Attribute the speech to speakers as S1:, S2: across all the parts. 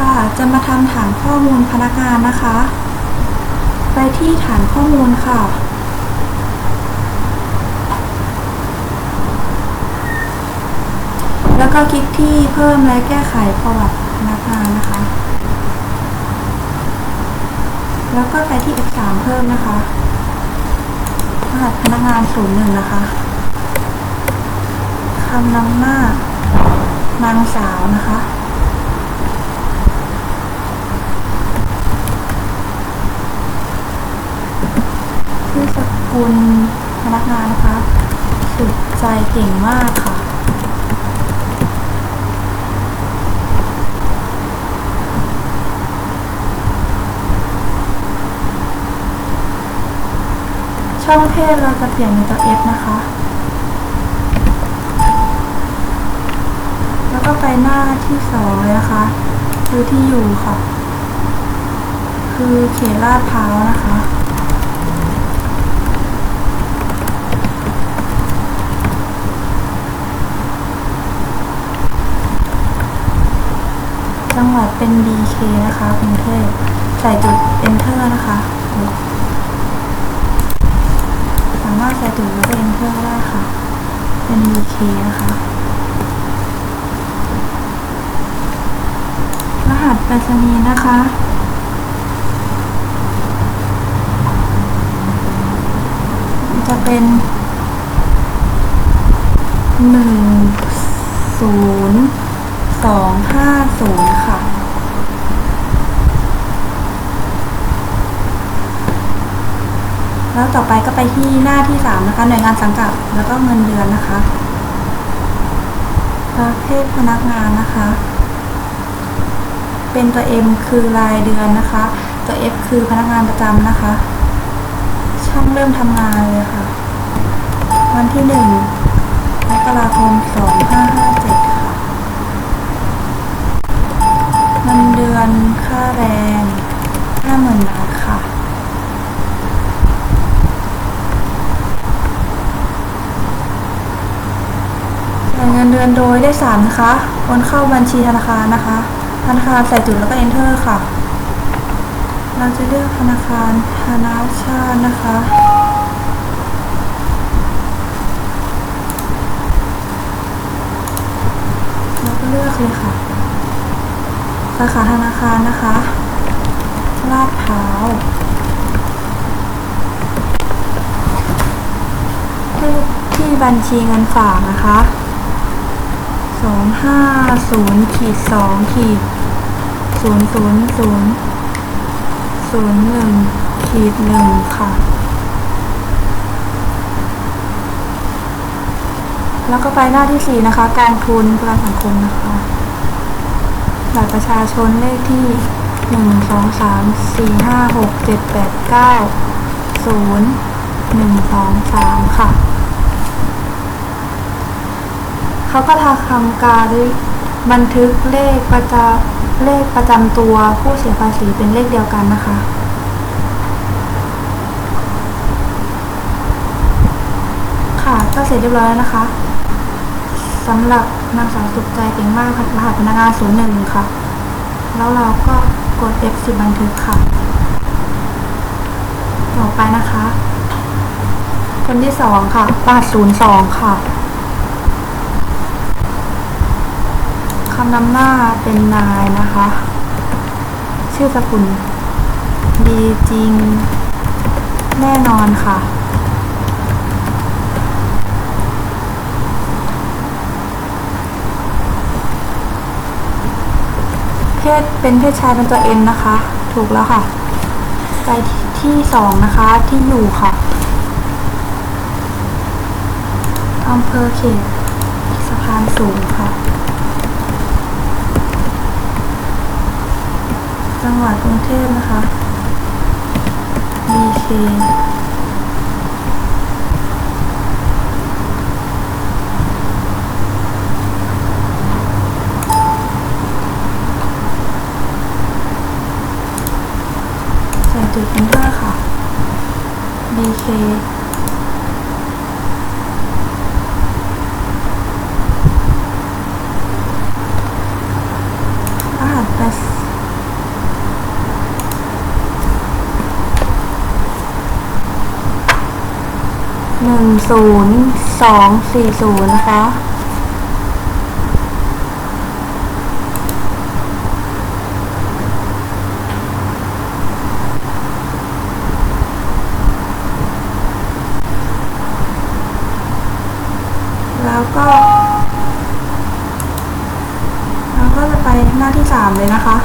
S1: ค่ะ จะมาทำฐานข้อมูลพนักงานนะคะ ไปที่ฐานข้อมูลค่ะ แล้วก็คลิกที่เพิ่มและแก้ไขประวัติพนักงานนะคะ แล้วก็ไปที่ F3 เพิ่มนะคะรหัสพนักงาน01นะคะคำนำหน้านางสาวนะคะ ชื่อสกุลพนักงานนะคะสุดใจเก่งมากค่ะ ช่องเพศเราจะเปลี่ยนเป็นตัว F นะคะ แล้วก็ไปหน้าที่สองเลยนะคะคือที่อยู่ค่ะ คือเขตลาดพร้าวนะคะ จังหวัดเป็น BK นะคะกรุงเทพใส่จุด enter นะคะสามารถใส่จุดแล้วก็ enter ได้ค่ะ เป็น BK นะคะรหัสไปรษณีย์นะคะจะเป็นหนึ่งศูนย์ ศูนย์ค่ะ แล้วต่อไปก็ไปที่หน้าที่สามนะคะหน่วยงานสังกัดแล้วก็เงินเดือนนะคะ ประเภทพนักงานนะคะ เป็นตัว M คือรายเดือนนะคะ ตัว F คือพนักงานประจำนะคะ ช่องเริ่มทำงานเลยค่ะ วันที่หนึ่งมกราคมสองห้าห้าเจ็ดค่ะเงินเดือนค่าแรงห้าหมื่นบาทค่ะ จ่ายเงินเดือนโดยได้สามนะคะโอนเข้าบัญชีธนาคารนะคะ ธนาคารใส่จุดแล้วก็ enter ค่ะ เราจะเลือกธนาคารธนาชาตินะคะเราก็เลือกเลยค่ะ สาขาธนาคารนะคะ ลาดพร้าวที่บัญชีเงินฝากนะคะสองห้าศูนย์ขีดสองขีดศูนย์ศูนย์ศูนย์ศูนย์หนึ่งขีดหนึ่งค่ะ แล้วก็ไปหน้าที่สี่นะคะ การทุนประกันสังคมนะคะ บัตรประชาชนเลขที่หนึ่งสองสามสี่ห้าหกเจ็ดแปดเก้าศูนย์หนึ่งสองสามค่ะ เขาก็ทำการบันทึกเลขประจำเลขประจำตัวผู้เสียภาษีเป็นเลขเดียวกันนะคะค่ะก็เสร็จเรียบร้อยแล้วนะคะ สำหรับนางสาวสุขใจเก่งมากค่ะรหัสพนักงาน01ค่ะ แล้วเราก็กด F10 บันทึกค่ะ ต่อไปนะคะ คนที่สองค่ะรหัส02ค่ะคำนำหน้าเป็นนายนะคะ ชื่อสกุลดีจริง แน่นอนค่ะ เพศเป็นเพศชายเป็นตัว M นะคะ ถูกแล้วค่ะ ไปที่สองนะคะที่อยู่ค่ะอำเภอเขตสะพานสูงค่ะ จังหวัดกรุงเทพนะคะ BK ใส่จุด enter ค่ะ BK รหัสไป ศูนย์สองสี่ศูนย์นะคะแล้วก็เราก็จะไปหน้าที่สามเลยนะคะ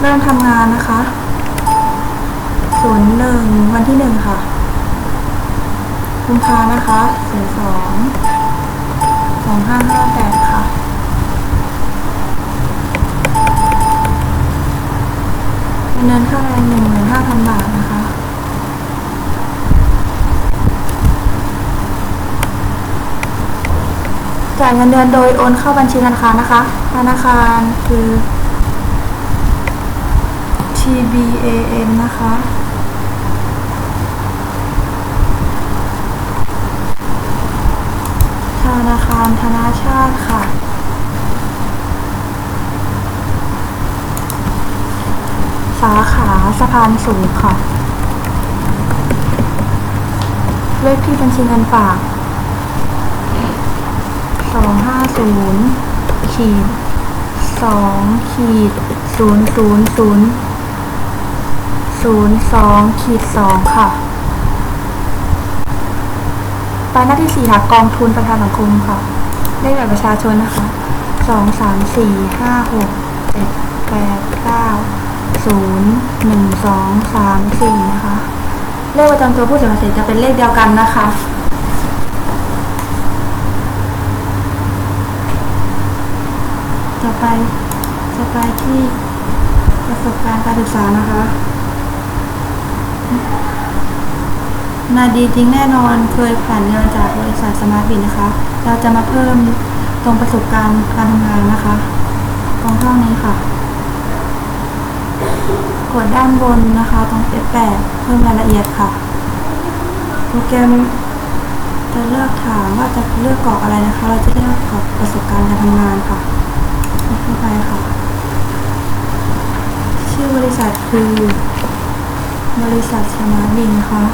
S1: เริ่มทำงานนะคะ ศูนย์หนึ่งวันที่หนึ่งค่ะ กุมภานะคะศูนย์สองสองห้าห้าแปดค่ะเงินค่าแรงหนึ่งหมื่นห้าพันบาทนะคะจ่ายเงินเดือนโดยโอนเข้าบัญชีธนาคารนะคะ ธนาคารคือ TBAN นะคะ ธนารธนาชาติค่ะ สาขาสะพานสูงค่ะ เลขที่บัญชีเงินฝากสองห้าศูนย์ขีดสองขีดศูนย์ศูนย์ศูนย์ศูนย์สองขีดสองค่ะ ไปหน้าที่สี่ค่ะกองทุนประกันสังคมค่ะเลขบัตรประชาชนนะคะสองสามสี่ห้าหกเจ็ดแปดเก้าศูนย์หนึ่งสองสามสี่นะคะ เลขประจำตัวผู้เสียภาษีจะเป็นเลขเดียวกันนะคะจะไปจะไปที่ประสบการณ์การศึกษานะคะ นาดีจริงแน่นอนเคยผ่านงานจากบริษัทสมาร์ทบินนะคะ เราจะมาเพิ่มตรงประสบการณ์การทำงานนะคะตรงช่องนี้ค่ะ กดด้านบนนะคะ ตรง F8 เพิ่มรายละเอียดค่ะ โปรแกรมจะเลือกถามว่าจะเลือกกรอกอะไรนะคะ เราจะเลือกกรอกประสบการณ์การทำงานค่ะเข้าไปค่ะ ชื่อบริษัทคือบริษัทสมาร์ทบินนะคะ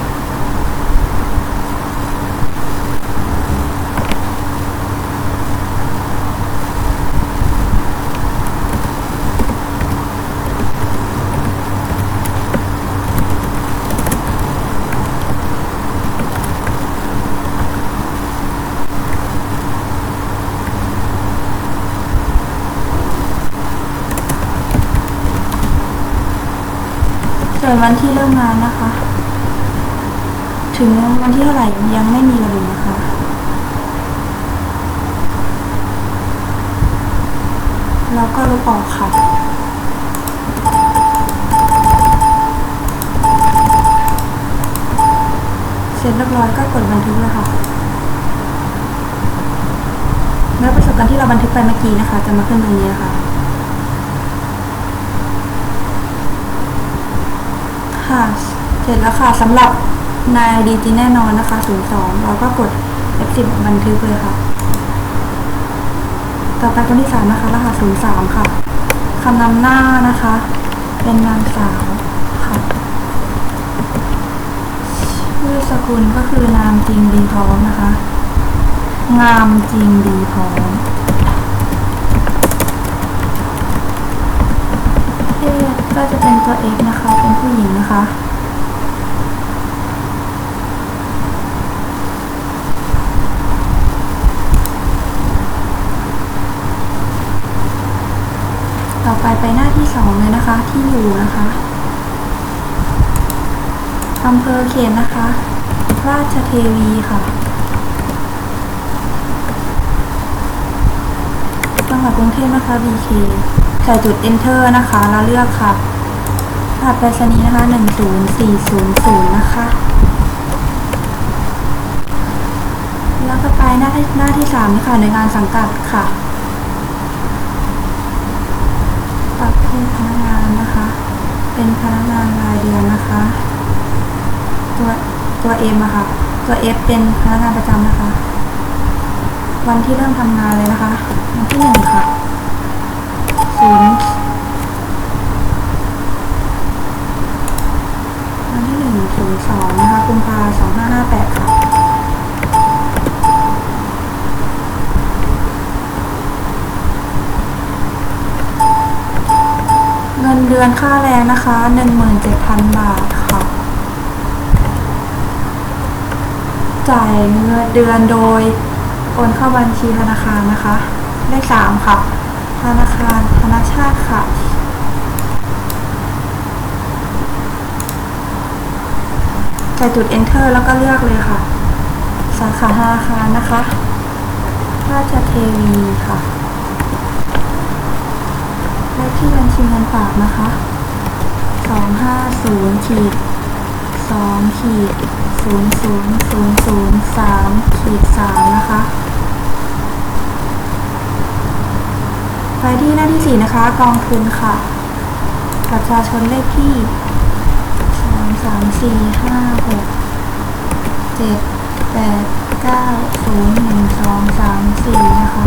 S1: ส่วนวันที่เริ่มงานนะคะ ถึงวันที่เท่าไหร่ยังไม่มีระบุนะคะ แล้วก็ลบออกค่ะเสร็จเรียบร้อยก็กดบันทึกเลยค่ะแล้วประสบการณ์ที่เราบันทึกไปเมื่อกี้นะคะ จะมาขึ้นตรงนี้นะคะ ค่ะ เสร็จแล้วค่ะสำหรับนายดีจีแน่นอนนะคะ02เราก็กด F10 บันทึกเลยค่ะ ต่อไปคนที่3นะคะรหัส03ค่ะคำนำหน้านะคะ เป็นนางสาวค่ะชื่อสกุลก็คือนามจริงดีพร้อมนะคะ งามจริงดีพร้อม เพศ ก็จะเป็นตัว X นะคะ เป็นผู้หญิงนะคะ ต่อไปไปหน้าที่สองเลยนะคะ ที่อยู่นะคะอำเภอเขตนะคะ ราชเทวีค่ะ จังหวัดกรุงเทพนะคะ BK ใส่จุด enter นะคะ แล้วเลือกค่ะรหัสไปรษณีย์นะคะ 10400 นะคะ แล้วก็ไปหน้าที่หน้าที่สามนะคะในวยงานสังกัดค่ะประเภทพนักงานนะคะ เป็นพนักงานรายเดือนนะคะ ตัวตัว M อะค่ะ ตัว F เป็นพนักงานประจำนะคะ วันที่เริ่มทำงานเลยนะคะ วันที่หนึ่ง ศูนย์วันที่หนึ่งศูนสองนะคะคุณพาสองห้าห้าแปดค่ะเงินเดือนค่าแรงนะคะหนึ่งหมื่นเจ็ดพันบาทค่ะ จ่ายเงินเดือนโดยโอนเข้าบัญชีธนาคารนะคะได้สามค่ะ ธนาคารธนาชาติค่ะ ใส่จุด enter แล้วก็เลือกเลยค่ะ สาขาธนาคารนะคะ ราชเทวีค่ะเลขที่บัญชีเงินฝากนะคะสองห้าศูนย์ขีดสองขีดศูนย์ศูนย์ศูนย์ศูนย์สามขีดสามนะคะ ไปที่หน้าที่สี่นะคะ กองทุนค่ะบัตรประชาชนเลขที่สองสามสี่ห้าหกเจ็ดแปดเก้าศูนย์หนึ่งสองสามสี่นะคะ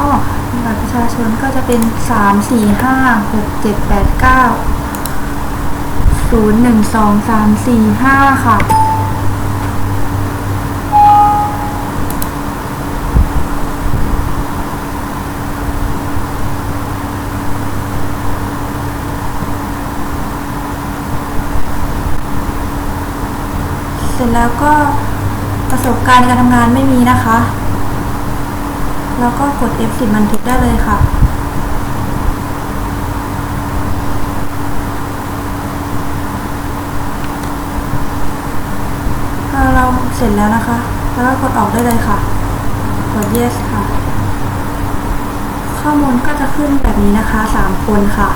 S1: อ๋อบัตรประชาชนก็จะเป็นสามสี่ห้าหกเจ็ดแปดเก้า ศูนย์หนึ่งสองสามสี่ห้าค่ะ เสร็จแล้วก็ประสบการณ์การทำงานไม่มีนะคะ แล้วก็กด F10 บันทึกได้เลยค่ะ เราเสร็จแล้วนะคะ แล้วก็กดออกได้เลยค่ะ กด yes ค่ะ ข้อมูลก็จะขึ้นแบบนี้นะคะ 3 คนค่ะ